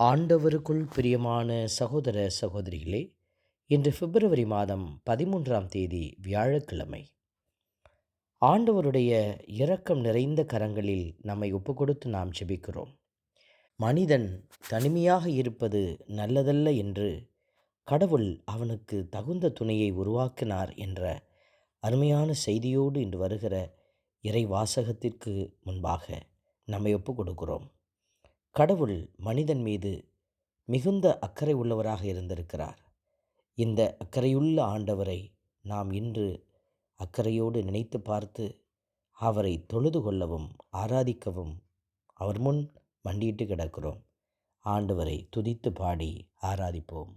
ஆண்டவருக்குள் பிரியமான சகோதர சகோதரிகளே இன்று பிப்ரவரி மாதம் பதிமூன்றாம் தேதி வியாழக்கிழமை. ஆண்டவருடைய இரக்கம் நிறைந்த கரங்களில் நம்மை ஒப்புக்கொடுத்து நாம் ஜெபிக்கிறோம். மனிதன் தனிமையாக இருப்பது நல்லதல்ல என்று கடவுள் அவனுக்கு தகுந்த துணையை உருவாக்கினார் என்ற அருமையான செய்தியோடு இன்று வருகிற இறை வாசகத்திற்கு முன்பாக நம்மை ஒப்புக் கொடுக்கிறோம் கடவுள் மனிதன் மீது மிகுந்த அக்கறை உள்ளவராக இருந்திருக்கிறார். இந்த அக்கறையுள்ள ஆண்டவரை நாம் இன்று அக்கறையோடு நினைத்து பார்த்து அவரை தொழுது கொள்ளவும் ஆராதிக்கவும் அவர் முன் மண்டியிட்டு கிடக்கிறோம். ஆண்டவரை துதித்து பாடி ஆராதிப்போம்.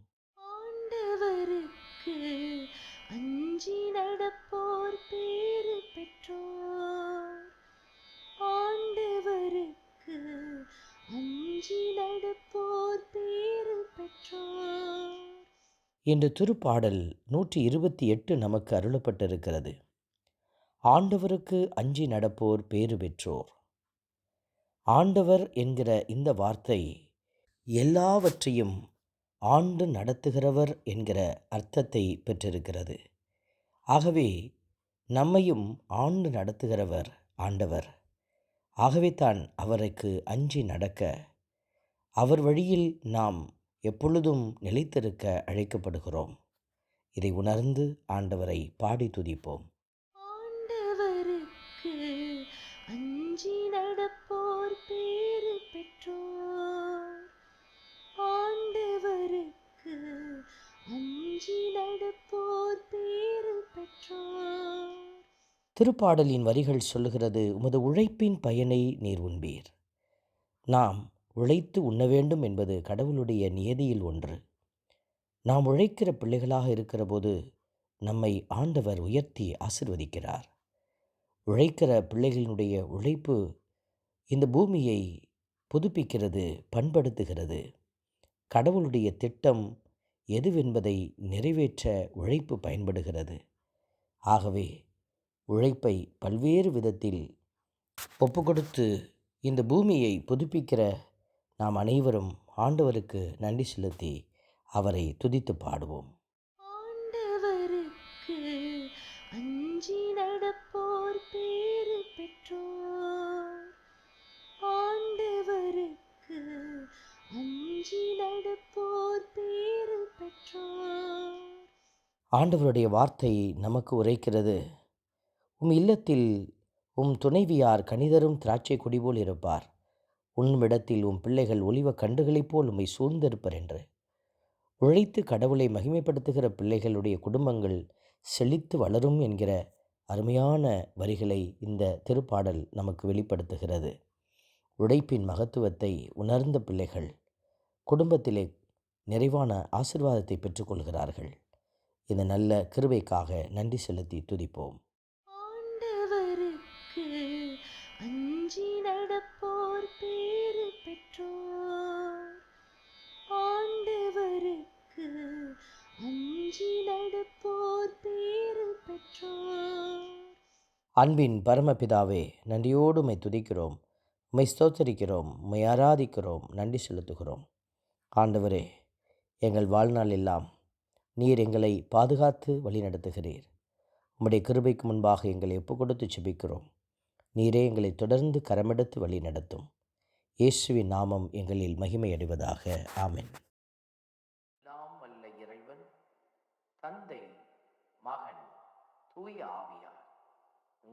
இன்று திருப்பாடல் நூற்றி இருபத்தி எட்டு நமக்கு அருளப்பட்டிருக்கிறது. ஆண்டவருக்கு அஞ்சி நடப்போர் பேறு பெற்றோர். ஆண்டவர் என்கிற இந்த வார்த்தை எல்லாவற்றையும் ஆண்டு நடத்துகிறவர் என்கிற அர்த்தத்தை பெற்றிருக்கிறது. ஆகவே நம்மையும் ஆண்டு நடத்துகிறவர் ஆண்டவர். ஆகவே தான் அவருக்கு அஞ்சி நடக்க. அவர் வழியில் நாம் எப்பொழுதும் நிலைத்திருக்க அழைக்கப்படுகிறோம். இதை உணர்ந்து ஆண்டவரை பாடி துதிப்போம். ஆண்டவருக்கு அஞ்சி நடப்போர் பேறு பெற்றோர். ஆண்டவருக்கு அஞ்சி நடப்போர் பேறு பெற்றோர். திருப்பாடலின் வரிகள் சொல்லுகிறது உமது உழைப்பின் பயனை நீர் உண்பீர். நாம் உழைத்து உண்ண வேண்டும் என்பது கடவுளுடைய நியதியில் ஒன்று. நாம் உழைக்கிற பிள்ளைகளாக இருக்கிறபோது நம்மை ஆண்டவர் உயர்த்தி ஆசிர்வதிக்கிறார். உழைக்கிற பிள்ளைகளினுடைய உழைப்பு இந்த பூமியை புதுப்பிக்கிறது பண்படுத்துகிறது. கடவுளுடைய திட்டம் எதுவென்பதை நிறைவேற்ற உழைப்பு பயன்படுகிறது. ஆகவே உழைப்பை பல்வேறு விதத்தில் ஒப்புக்கொடுத்து இந்த பூமியை புதுப்பிக்கிற நாம் அனைவரும் ஆண்டவருக்கு நன்றி செலுத்தி அவரை துதித்து பாடுவோம். ஆண்டவருக்கு அஞ்சி நடப்போர் பேறு பெற்றோர். ஆண்டவருக்கு அஞ்சி நடப்போர் பேறு பெற்றோர். ஆண்டவருடைய வார்த்தை நமக்கு உரைக்கிறது. உம் இல்லத்தில் உம் துணைவியார் கனிதரும் திராட்சை கொடி போல் இருப்பார். உன்னிடத்தில் உன் பிள்ளைகள் ஒலிவ கண்டுகளைப் போல் உம்மை சூழ்ந்திருப்பர் என்று. உழைத்து கடவுளை மகிமைப்படுத்துகிற பிள்ளைகளுடைய குடும்பங்கள் செழித்து வளரும் என்கிற அருமையான வரிகளை இந்த திருப்பாடல் நமக்கு வெளிப்படுத்துகிறது. உழைப்பின் மகத்துவத்தை உணர்ந்த பிள்ளைகள் குடும்பத்திலே நிறைவான ஆசிர்வாதத்தை பெற்றுக்கொள்கிறார்கள் இந்த நல்ல கிருவைக்காக நன்றி செலுத்தி துதிப்போம். அன்பின் பரமபிதாவே நன்றியோடு உம்மை துதிக்கிறோம். உமை ஸ்தோத்தரிக்கிறோம். உமை ஆராதிக்கிறோம். நன்றி செலுத்துகிறோம். ஆண்டவரே எங்கள் வாழ்நாள் எல்லாம் நீர் எங்களை பாதுகாத்து வழிநடத்துகிறீர். உம்முடைய கிருபைக்கு முன்பாக எங்களை ஒப்பு கொடுத்து செபிக்கிறோம் நீரே எங்களை தொடர்ந்து கரமெடுத்து வழி நடத்தும் இயேசுவின் நாமம் எங்களில் மகிமையடைவதாக. ஆமென். நாம் இறைவன் தந்தை மகன் தூய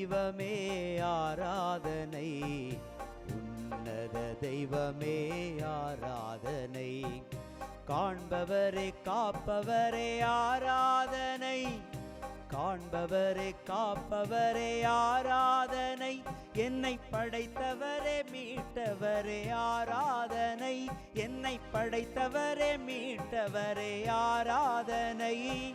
தெய்வமே ஆராதனை. உன்னத தெய்வமே ஆராதனை. காண்பவரே காப்பவரே ஆராதனை. காண்பவரே காப்பவரே ஆராதனை. என்னை படைத்தவரே மீட்டவரே ஆராதனை. என்னை படைத்தவரே மீட்டவரே ஆராதனை.